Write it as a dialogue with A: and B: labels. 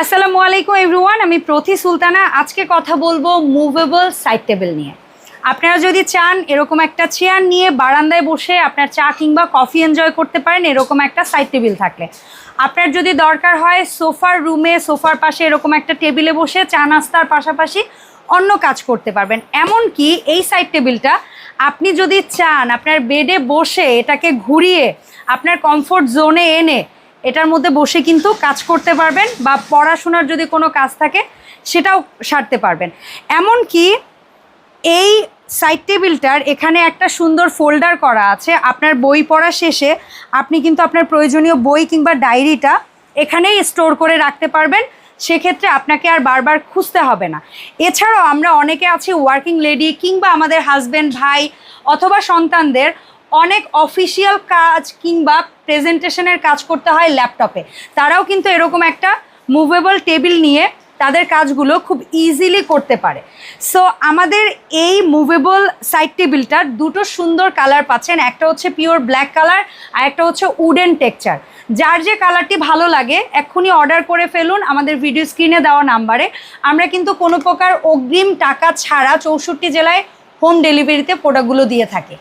A: আসসালামু আলাইকুম এভরিওয়ান আমি প্রতি সুলতানা। আজকে কথা বলব মুভেবল সাইড টেবিল নিয়ে। আপনারা যদি চান এরকম একটা চেয়ার নিয়ে বারান্দায় বসে আপনার চা কিংবা কফি এনজয় করতে পারেন, এরকম একটা সাইড টেবিল থাকলে। আপনার যদি দরকার হয় সোফার রুমে সোফার পাশে এরকম একটা টেবিলে বসে চা নাস্তার পাশাপাশি অন্য কাজ করতে পারবেন। এমনকি এই সাইড টেবিলটা আপনি যদি চান আপনার বেডে বসে এটাকে ঘুরিয়ে আপনার কমফোর্ট জোনে এনে এটার মধ্যে বসে কিন্তু কাজ করতে পারবেন বা পড়াশোনার যদি কোনো কাজ থাকে, সেটাও সারতে পারবেন। এমনকি এই সাইড টেবিলটার এখানে একটা সুন্দর ফোল্ডার করা আছে। আপনার বই পড়া শেষে আপনি কিন্তু আপনার প্রয়োজনীয় বই কিংবা ডায়েরিটা এখানেই স্টোর করে রাখতে পারবেন। সেক্ষেত্রে আপনাকে আর বারবার খুঁজতে হবে না। এছাড়াও আমরা অনেকে আছি ওয়ার্কিং লেডি কিংবা আমাদের হাজব্যান্ড ভাই অথবা সন্তানদের অনেক অফিসিয়াল কাজ কিংবা প্রেজেন্টেশনের কাজ করতে হয় ল্যাপটপে তারাও কিন্তু এরকম একটা মুভেবল টেবিল নিয়ে তাদের কাজগুলো খুব ইজিলি করতে পারে। সো আমাদের এই মুভেবল সাইড টেবিলটার দুটো সুন্দর কালার পাচ্ছেন। একটা হচ্ছে পিওর ব্ল্যাক কালার আর একটা হচ্ছে উডেন টেক্সচার যার যে কালারটি ভালো লাগে, এক্ষুনি অর্ডার করে ফেলুন আমাদের ভিডিও স্ক্রিনে দেওয়া নাম্বারে আমরা কিন্তু কোনো প্রকার অগ্রিম টাকা ছাড়া চৌষট্টি জেলায় হোম ডেলিভারিতে প্রোডাক্টগুলো দিয়ে থাকি।